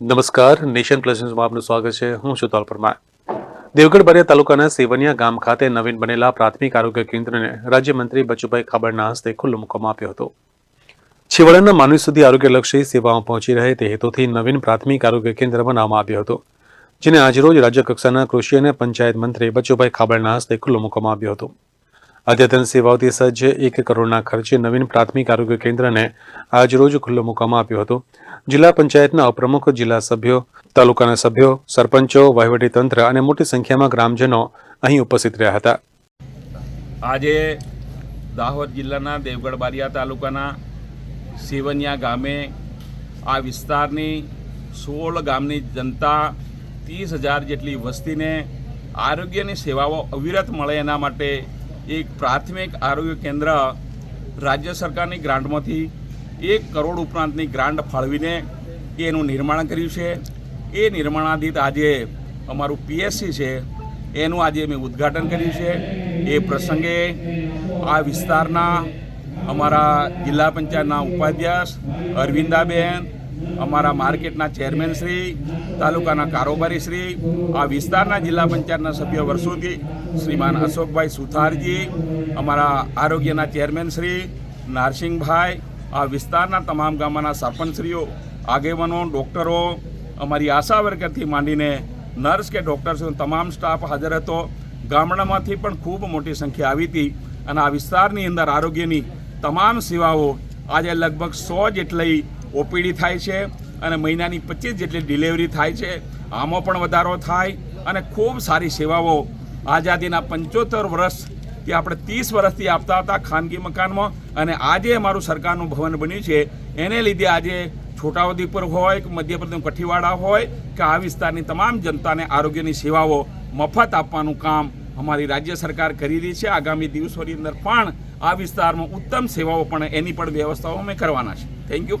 નમસ્કાર, nation plus ન્યૂઝમાં આપનું સ્વાગત છે. હું છું તોલ પરમાર દેવગઢ બરિયા તાલુકાના સેવનિયા ગામ ખાતે નવીન બનેલા પ્રાથમિક આરોગ્ય કેન્દ્રને રાજ્યમંત્રી બચુભાઈ ખાબડના હસ્તે ખુલ્લો મૂકવામાં આવ્યો હતો. છેવાડાના માનવી સુધી આરોગ્યલક્ષી સેવાઓ પહોંચી રહે તે હેતુથી નવીન પ્રાથમિક આરોગ્ય કેન્દ્ર બનાવવામાં આવ્યું હતું, જેને આજરોજ રાજ્યકક્ષાના કૃષિ અને પંચાયત મંત્રી બચુભાઈ ખાબડના હસ્તે ખુલ્લો મૂકવામાં આવ્યો હતો. અદ્યતન સેવાઓથી સજ્જ એક કરોડના ખર્ચે નવીન પ્રાથમિક આરોગ્ય કેન્દ્રને આજરોજ ખુલ્લો મૂકવામાં આવ્યો હતો. જિલ્લા પંચાયતના ઉપપ્રમુખ જિલ્લા સભ્યો, તાલુકાના સભ્યો, સરપંચો વહીવટીતંત્ર અને મોટી સંખ્યામાં ગ્રામજનો અહીં ઉપસ્થિત રહ્યા હતા. આજે દાહોદ જિલ્લાના દેવગઢ બારિયા તાલુકાના સેવનિયા ગામે આ વિસ્તારની સોળ ગામની જનતા ત્રીસ હજાર જેટલી વસ્તીને આરોગ્યની સેવાઓ અવિરત મળે એના માટે એક પ્રાથમિક આરોગ્ય કેન્દ્ર રાજ્ય સરકારની ગ્રાન્ટમાંથી એક કરોડ ઉપરાંતની ગ્રાન્ટ ફાળવીને એનું નિર્માણ કર્યું છે. એ નિર્માણાધીત આજે અમારું પીએસસી છે, એનું આજે મેં ઉદ્ઘાટન કર્યું છે. એ પ્રસંગે આ વિસ્તારના અમારા જિલ્લા પંચાયતના ઉપાધ્યક્ષ અરવિંદાબેન અમારા માર્કેટના ચેરમેન શ્રી, તાલુકાના કારોબારી શ્રી, આ વિસ્તારના જિલ્લા પંચાયતના સભ્ય વર્ષોથી શ્રીમાન અશોકભાઈ સુથારજી, અમારા આરોગ્યના ચેરમેન શ્રી નારસિંહભાઈ, આ વિસ્તારના તમામ ગામોના સરપંચશ્રીઓ આગેવાનો, ડૉક્ટરો, અમારી આશા વર્કરથી માંડીને નર્સ કે ડૉક્ટર્સનો તમામ સ્ટાફ હાજર હતો. ગામડામાંથી પણ ખૂબ મોટી સંખ્યા આવી હતી અને આ વિસ્તારની અંદર આરોગ્યની તમામ સેવાઓ આજે લગભગ સો જેટલી ઓપીડી થાય છે અને મહિનાની પચીસ જેટલી ડિલિવરી થાય છે. આમાં પણ વધારો થાય અને ખૂબ સારી સેવાઓ આઝાદીના પંચોતેર વર્ષથી આપણે ત્રીસ વર્ષથી આપતા હતા ખાનગી મકાનમાં અને આજે અમારું સરકારનું ભવન બન્યું છે. એને લીધે આજે છોટાઉદેપુર હોય કે મધ્યપ્રદેશ કઠીવાડા હોય કે આ વિસ્તારની તમામ જનતાને આરોગ્યની સેવાઓ મફત આપવાનું કામ અમારી રાજ્ય સરકાર કરી રહી છે. આગામી દિવસોની અંદર પણ આ વિસ્તારમાં ઉત્તમ સેવાઓ પણ એની પણ વ્યવસ્થાઓ અમે કરવાના છે. Thank you